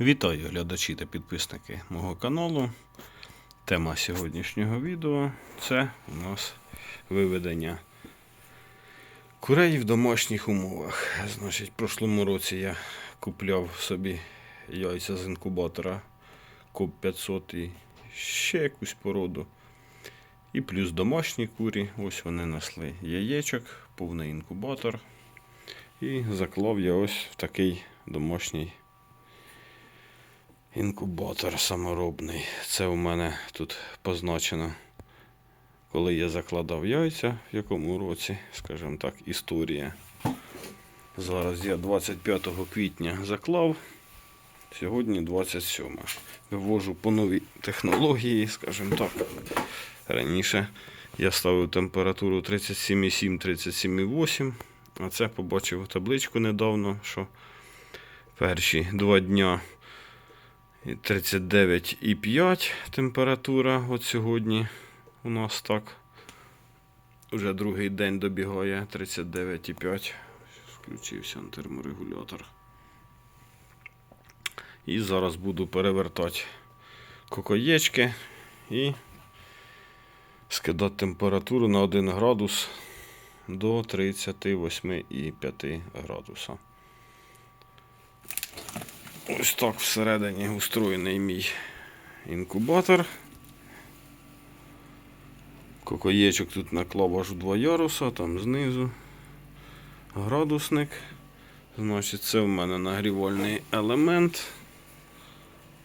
Вітаю глядачі та підписники мого каналу. Тема сьогоднішнього відео це у нас виведення курей в домашніх умовах. Значить, в прошлому році я купляв собі яйця з інкубатора КОП 500 і ще якусь породу. І плюс домашні курі. Ось вони несли яєчок, повний інкубатор. І заклав я ось в такий домашній інкубатор саморобний. Це у мене тут позначено, коли я закладав яйця, в якому році, скажімо так, історія. Зараз я 25 квітня заклав, сьогодні 27. Вивожу по новій технології, скажімо так. Раніше я ставив температуру 37,7-37,8. А це побачив табличку недавно, що перші два дня 39,5 температура от сьогодні у нас так. Уже другий день добігає 39,5. Включився терморегулятор. І зараз буду перевертати кокоєчки і скидати температуру на 1 градус до 38,5 градуса. Ось так всередині устроєний мій інкубатор. Кокоєчок тут наклав аж у яруса, там знизу градусник. Значить, це в мене нагрівальний елемент.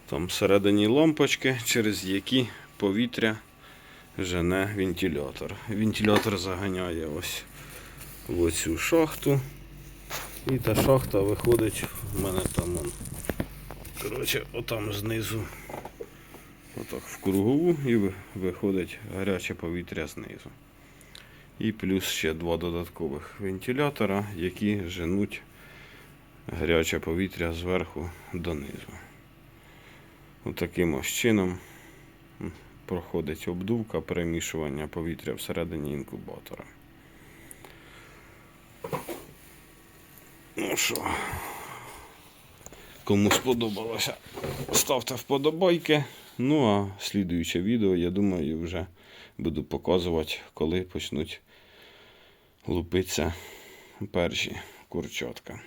Там всередині лампочки, через які повітря жене вентилятор. Вентилятор заганяє ось в оцю шахту. І та шахта виходить в мене там. Коротше, отам знизу. Отак в кругову і виходить гаряче повітря знизу. І плюс ще два додаткових вентилятора, які женуть гаряче повітря зверху донизу. Отаким ось чином проходить обдувка перемішування повітря всередині інкубатора. Ну що, кому сподобалося, ставте вподобайки. Ну а слідуюче відео, я думаю, вже буду показувати, коли почнуть лупитися перші курчатка.